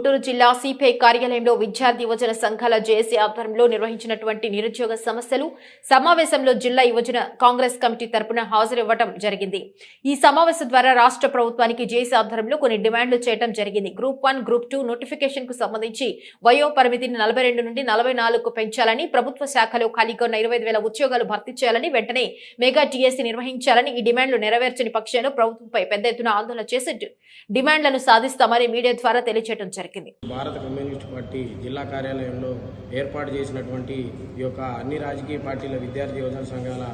గుంటూరు జిల్లా సిపిఐ కార్యాలయంలో విద్యార్థి యువజన సంఘాల జేఏసీ ఆధ్వర్యంలో నిర్వహించినటువంటి నిరుద్యోగ సమస్యలు సమావేశంలో జిల్లా యువజన కాంగ్రెస్ కమిటీ తరపున హాజరివ్వడం జరిగింది. ఈ సమావేశం ద్వారా రాష్ట్ర ప్రభుత్వానికి జేఏసీ ఆధ్వర్యంలో కొన్ని డిమాండ్లు చేయడం జరిగింది. గ్రూప్ వన్ గ్రూప్ టూ నోటిఫికేషన్కు సంబంధించి వయో పరిమితిని నలభై రెండు నుండి నలభై నాలుగు పెంచాలని ప్రభుత్వ శాఖలో ఖాళీగా ఉన్న ఇరవై వేల ఉద్యోగాలు భర్తీ చేయాలని వెంటనే మెగా టీఎస్సీ నిర్వహించాలని ఈ డిమాండ్లు నెరవేర్చని పక్షంలో ప్రభుత్వంపై పెద్ద ఎత్తున ఆందోళన చేసి డిమాండ్లను సాధిస్తామని మీడియా ద్వారా తెలియజేయడం జరిగింది. భారత కమ్యూనిస్ట్ పార్టీ జిల్లా కార్యాలయంలో ఏర్పాటు చేసినటువంటి ఈ యొక్క అన్ని రాజకీయ పార్టీల విద్యార్థి యువజన సంఘాల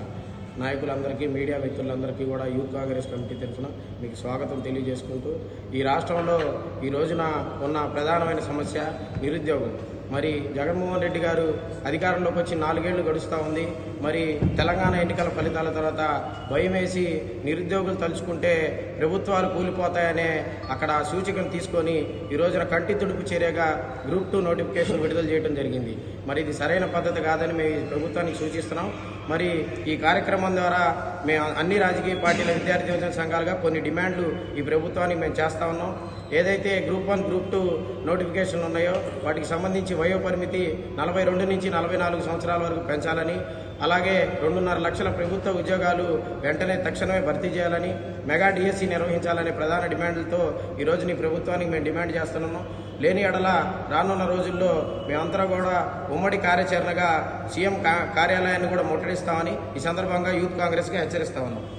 నాయకులందరికీ మీడియా వ్యక్తులందరికీ కూడా యూత్ కాంగ్రెస్ కమిటీ తరఫున మీకు స్వాగతం తెలియజేసుకుంటూ ఈ రాష్ట్రంలో ఈ రోజున ఉన్న ప్రధానమైన సమస్య నిరుద్యోగం. మరి జగన్మోహన్ రెడ్డి గారు అధికారంలోకి వచ్చి నాలుగేళ్ళు గడుస్తూ ఉంది. మరి తెలంగాణ ఎన్నికల ఫలితాల తర్వాత భయం వేసి నిరుద్యోగులు తలుచుకుంటే ప్రభుత్వాలు కూలిపోతాయనే అక్కడ సూచికను తీసుకొని ఈ రోజున కంటి తుడుపు చర్యగా గ్రూప్ టూ నోటిఫికేషన్ విడుదల చేయడం జరిగింది. మరి ఇది సరైన పద్ధతి కాదని మేము ప్రభుత్వానికి సూచిస్తున్నాం. మరి ఈ కార్యక్రమం ద్వారా మేము అన్ని రాజకీయ పార్టీల విద్యార్థి యువజన సంఘాలుగా కొన్ని డిమాండ్లు ఈ ప్రభుత్వానికి మేము చేస్తా ఉన్నాం. ఏదైతే గ్రూప్ వన్ గ్రూప్ టూ నోటిఫికేషన్లు ఉన్నాయో వాటికి సంబంధించి వయో పరిమితి నలభై రెండు నుంచి నలభై నాలుగు సంవత్సరాల వరకు పెంచాలని అలాగే రెండున్నర లక్షల ప్రభుత్వ ఉద్యోగాలు వెంటనే తక్షణమే భర్తీ చేయాలని మెగా డిఎస్సి నిర్వహించాలనే ప్రధాన డిమాండ్లతో ఈ నీ ప్రభుత్వానికి మేము డిమాండ్ చేస్తున్నాము. లేని ఎడల రానున్న రోజుల్లో మేమంతా కూడా ఉమ్మడి కార్యాచరణగా సీఎం కా- కార్యాలయాన్ని కూడా ముట్టడిస్తామని ఈ సందర్భంగా యూత్ కాంగ్రెస్గా హెచ్చరిస్తా ఉన్నాం.